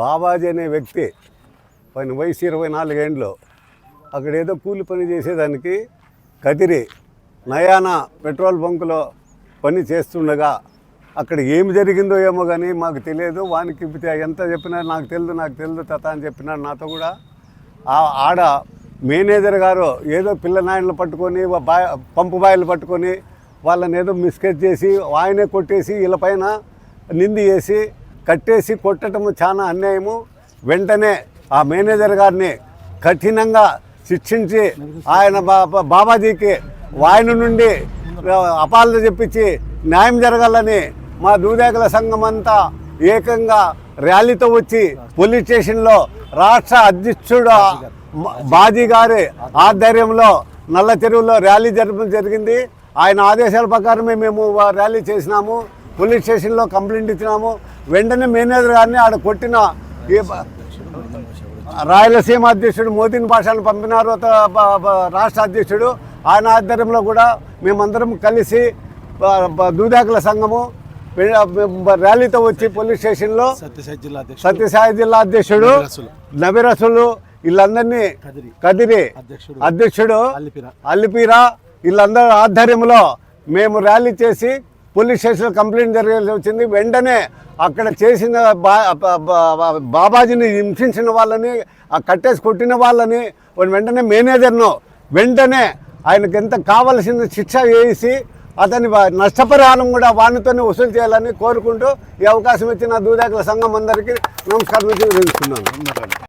బాబాజీ అనే వ్యక్తి పని వయసు ఇరవై నాలుగేండ్లు అక్కడ ఏదో కూలి పని చేసేదానికి కదిరి నయానా పెట్రోల్ బంకులో పని చేస్తుండగా అక్కడ ఏమి జరిగిందో ఏమో కానీ మాకు తెలియదు వానికి ఇప్పితే ఎంత చెప్పినా నాకు తెలియదు నాకు తెలియదు తత అని చెప్పినాడు నాతో కూడా. ఆ ఆడ మేనేజర్ గారు ఏదో పిల్ల నాయనలు పట్టుకొని బాయ్ పంపు బాయిలు పట్టుకొని వాళ్ళని ఏదో మిస్కెట్ చేసి ఆయనే కొట్టేసి వీళ్ళ పైన నింది వేసి కట్టేసి కొట్టడం చాలా అన్యాయము. వెంటనే ఆ మేనేజర్ గారిని కఠినంగా శిక్షించి ఆయన బా- బాబాజీకి ఆయన నుండి అపాలన చెప్పించి న్యాయం జరగాలని మా దూదేకల సంఘం అంతా ఏకంగా ర్యాలీతో వచ్చి పోలీస్ స్టేషన్లో రాష్ట్ర అధ్యక్షుడు బాజీ గారి ఆధ్వర్యంలో నల్ల చెరువులో ర్యాలీ జరపడం జరిగింది. ఆయన ఆదేశాల ప్రకారమే మేము ర్యాలీ చేసినాము. పోలీస్ స్టేషన్లో కంప్లైంట్ ఇచ్చినాము. వెంటనే మేనేజర్ గారిని ఆడ కొట్టిన రాయలసీమ అధ్యక్షుడు మోదీన్ భాషను పంపినారు. రాష్ట్ర అధ్యక్షుడు. ఆయన ఆధ్వర్యంలో కూడా మేమందరం కలిసి దూదాకుల సంఘము ర్యాలీతో వచ్చి పోలీస్ స్టేషన్లో సత్యసాయి జిల్లా అధ్యక్షుడు. సత్యసాయి జిల్లా అధ్యక్షుడు నబిరసులు. నబిరసులు వీళ్ళందరినీ కదిరి. అధ్యక్షుడు. అల్లిపీరా. వీళ్ళందరూ ఆధ్వర్యంలో మేము ర్యాలీ చేసి పోలీస్ స్టేషన్లో కంప్లైంట్ జరగాల్సి వచ్చింది. వెంటనే అక్కడ చేసిన బా బా- బాబాజీని హింసించిన వాళ్ళని ఆ కట్టేసి కొట్టిన వాళ్ళని వెంటనే మేనేజర్ను వెంటనే ఆయనకి ఎంత కావలసిన శిక్ష వేసి అతని నష్టపరిహారం కూడా వానితోనే వసూలు చేయాలని కోరుకుంటూ ఈ అవకాశం ఇచ్చిన దూదాకుల సంఘం అందరికీ నమస్కారం తెలుస్తున్నాను